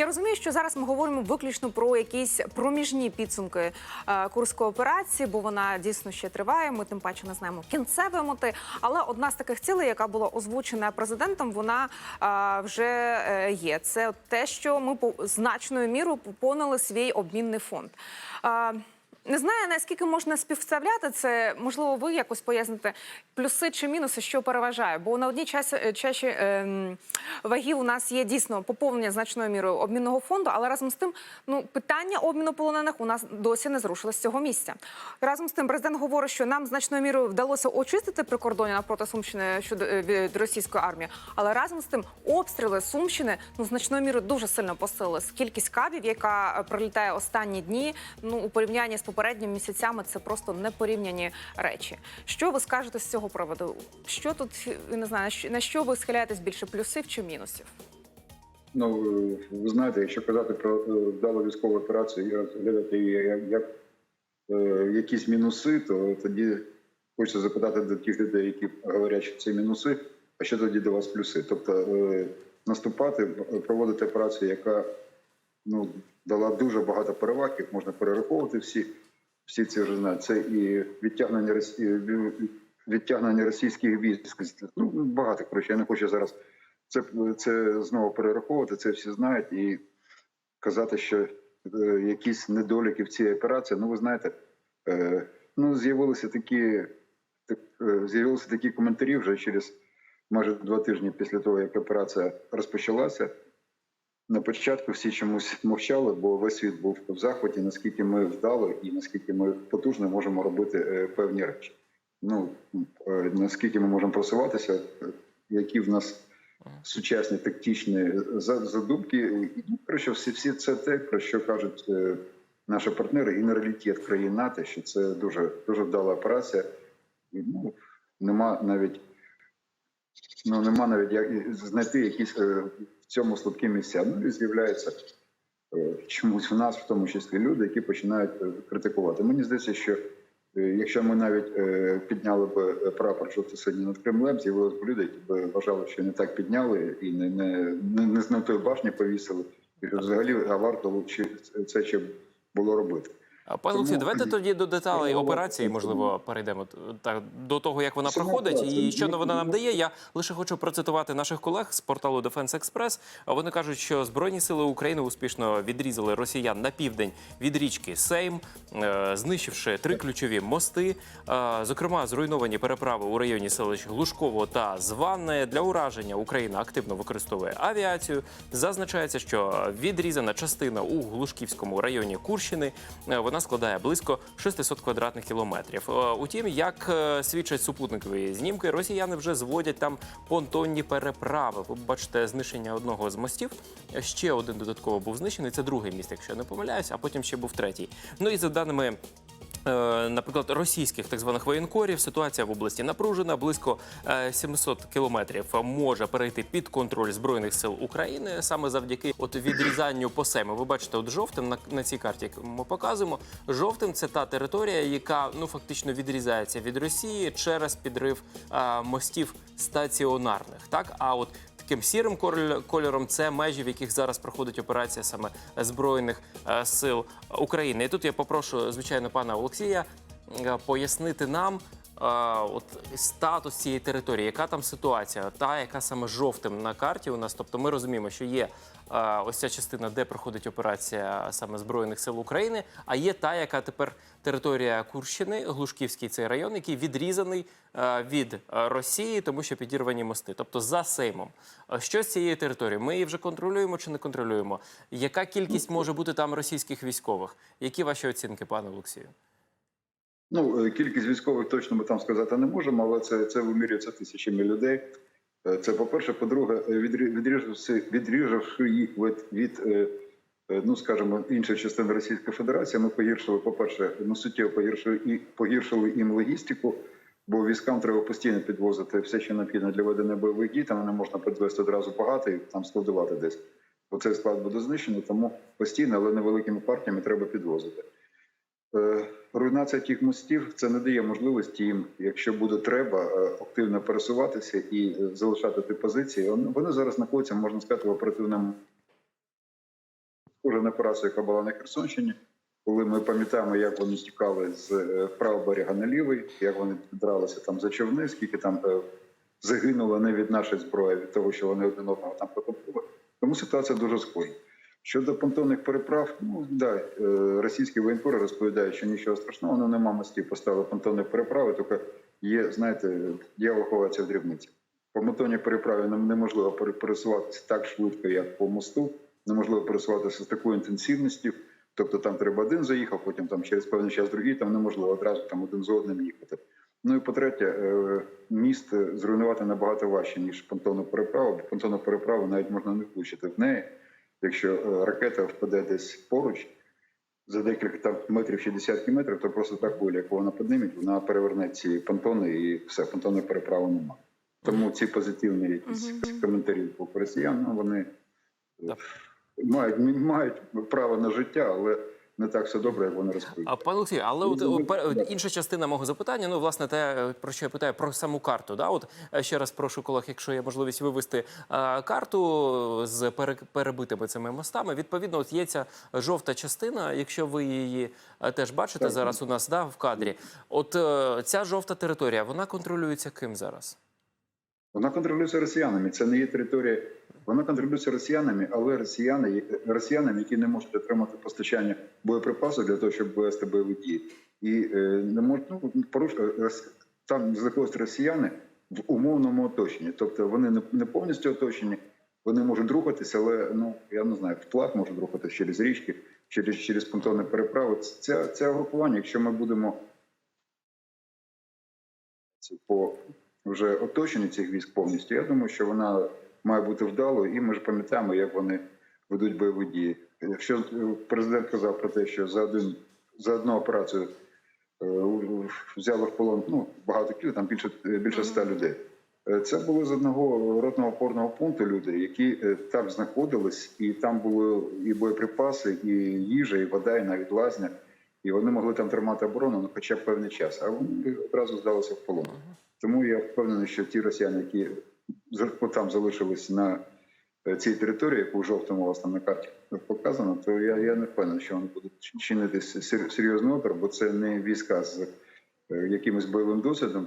Я розумію, що зараз ми говоримо виключно про якісь проміжні підсумки е, курської операції, бо вона дійсно ще триває. Ми тим паче не знаємо кінцевої мети. Але одна з таких цілей, яка була озвучена президентом, вона е, вже е, є. Це те, що ми по значною мірою поповнили свій обмінний фонд. Е, не знаю, наскільки можна співставляти це. Можливо, ви якось поясните плюси чи мінуси, що переважає. Бо на одній часі е, чаші ем, ваги у нас є дійсно поповнення значною мірою обмінного фонду, але разом з тим, ну питання обміну полонених у нас досі не зрушилось з цього місця. Разом з тим, президент говорить, що нам значною мірою вдалося очистити прикордоння навпроти Сумщини щодо е, від російської армії. Але разом з тим обстріли Сумщини ну значною мірою дуже сильно посилились. Кількість кабів, яка е, прилітає останні дні, ну у порівнянні з попередніми місяцями, це просто непорівняні речі. Що ви скажете з цього приводу? Що тут не знаю, на що- ви схиляєтесь більше плюсів чи мінусів? Ну, ви знаєте, якщо казати про е, вдалу військову операцію і розглядати її як, як е, якісь мінуси, то тоді хочеться запитати до тих людей, які говорять, що це мінуси, а що тоді до вас плюси? Тобто е, наступати, проводити операцію, яка ну, дала дуже багато переваг, їх можна перераховувати всі, всі ці знають. Це і відтягнення відтягнення російських військ. Ну, багато коротше, я не хочу зараз це, це знову перераховувати, це всі знають і казати, що е, якісь недоліки в цій операції. Ну, ви знаєте, е, ну з'явилися такі, так, е, з'явилися такі коментарі вже через майже два тижні після того, як операція розпочалася. На початку всі чомусь мовчали, бо весь світ був в захваті, наскільки ми вдало і наскільки ми потужно можемо робити е, певні речі. Ну е, наскільки ми можемо просуватися, які в нас сучасні тактичні задумки. Ну, коротше, всі, всі це те, про що кажуть е, наші партнери, генералітет країн НАТО, що це дуже дуже вдала операція. І, ну, нема навіть ну нема навіть як знайти якісь цьому слабкі місця. Ну і з'являється е, чомусь в нас, в тому числі, люди, які починають е, критикувати. Мені здається, що е, якщо ми навіть підняли б прапор жовто-синій над Кремлем, з'явилось б люди, які б вважали, що не так підняли і не, не, не, не з тої башні повісили. І взагалі а варто чи це ще було робити. Пане Олексій, давайте тоді до деталей операції, можливо, перейдемо так до того, як вона проходить, і що вона нам дає. Я лише хочу процитувати наших колег з порталу Defense Express. Вони кажуть, що збройні сили України успішно відрізали росіян на південь від річки Сейм, е, знищивши три ключові мости. Е, Зокрема, зруйновані переправи у районі селищ Глушково та Званне. Для ураження Україна активно використовує авіацію. Зазначається, що відрізана частина у Глушківському районі Курщини е, вона складає близько 600 квадратних кілометрів. Е, Утім, як е, свідчать супутникові знімки, росіяни вже зводять там понтонні переправи. Ви бачите знищення одного з мостів. Ще один додатково був знищений. Це другий міст, якщо я не помиляюсь, а потім ще був третій. Ну і за даними. Е, Наприклад, російських так званих воєнкорів ситуація в області напружена. Близько е, 700 кілометрів може перейти під контроль збройних сил України саме завдяки от відрізанню по семи. Ви бачите, от жовтим на, на цій карті, яку ми показуємо. Жовтим це та територія, яка ну фактично відрізається від Росії через підрив е, мостів стаціонарних. Так, а от таким сірим коль- кольором це межі, в яких зараз проходить операція саме збройних е, сил України. І тут я попрошу звичайно пана Олексія е, пояснити нам. От статус цієї території, яка там ситуація, та яка саме жовтим на карті у нас. Тобто, ми розуміємо, що є ось ця частина, де проходить операція саме збройних сил України. А є та, яка тепер територія Курщини, Глушківський цей район, який відрізаний від Росії, тому що підірвані мости, тобто за Сеймом. Що з цієї території? Ми її вже контролюємо чи не контролюємо? Яка кількість може бути там російських військових? Які ваші оцінки, пане Олексію? Ну, е, кількість військових точно ми там сказати не можемо, але це, це вимірюється тисячами людей. Е, Це по-перше, по-друге, е, відрі- відрізавши, відрізавши їх від, від ну скажімо, інших частин Російської Федерації, ми погіршили, по-перше, ну суттєво погіршили і погіршили їм логістику, бо військам треба постійно підвозити все, що необхідно для ведення бойових дій. Там не можна підвести одразу багато і там складувати десь. Бо цей склад буде знищений, тому постійно, але невеликими партіями треба підвозити. Руйнація тих мостів це не дає можливості їм, якщо буде треба, е, активно пересуватися і е, залишати ті позиції. Вони зараз знаходяться, можна сказати, в оперативному схожа на операцію, яка була на Херсонщині, коли ми пам'ятаємо, як вони тікали з е, правого берега на лівий, як вони дралися там за човни, скільки там загинуло не від нашої зброї, а від того, що вони один одного там потопили. Тому ситуація дуже схожа. Щодо понтонних переправ, ну да, е, російські воєнкори розповідають, що нічого страшного, ну нема мостів, поставили понтонні переправи, тільки є, знаєте, дьявол ховається в дрібниці. По понтонній переправі нам неможливо пере- пересуватися так швидко, як по мосту, неможливо пересуватися з такою інтенсивністю. Тобто там треба один заїхав, потім там через певний час другий, там неможливо одразу там один з одним їхати. Ну і по-третє, е, міст зруйнувати набагато важче, ніж понтонну переправу, бо понтонну переправу навіть можна не влучити в неї. Якщо е, ракета впаде десь поруч за декілька там метрів чи десятки метрів, то просто так хвиля, яку вона підніметь, вона переверне ці понтони і все, понтони переправи немає. Тому ці позитивні якісь коментарі по росіян, ну, вони е, мають, мають право на життя, але не так все добре, як вони розповідають. А пане Олексію, але от, от, пер- інша частина мого запитання, ну власне те, е, про що я питаю, про саму карту. Да? От е, ще раз прошу колег, якщо є можливість вивести е, карту з пере- перебитими цими мостами. Відповідно, от є ця жовта частина. Якщо ви її теж бачите Так. зараз у нас да, в кадрі. От ця жовта територія, вона контролюється ким зараз? Вона контролюється росіянами. Це не є територія. Вона контролюється росіянами, але росіяни росіянами, які не можуть отримати постачання боєприпасів для того, щоб вести бойові дії, і е, не можуть ну, поруш... е, там знаходяться росіяни в умовному оточенні. Тобто вони не, не повністю оточені, вони можуть рухатися, але ну я не знаю, вплав можуть рухатися через річки, через через понтонні переправи. Ця це групування, якщо ми будемо по вже оточенні цих військ повністю. Я думаю, що вона має бути вдалою, і ми ж пам'ятаємо, як вони ведуть бойові дії. Якщо е, президент казав про те, що за один за одну операцію е, взяли в полон ну багато кіл, там більше більше ста людей. Е, Це були з одного ротного опорного пункту люди, які е, там знаходились, і там були і боєприпаси, і їжа, і вода, і навіть лазня. І вони могли там тримати оборону ну, хоча б певний час, а вони одразу здалися в полон. Тому я впевнений, що ті росіяни, які там залишились на е, цій території, яку в жовтому власне на карті показано, то я, я не впевнений, що вони будуть чи- чинити сер- серйозний опір, бо це не війська з е, якимось бойовим досвідом.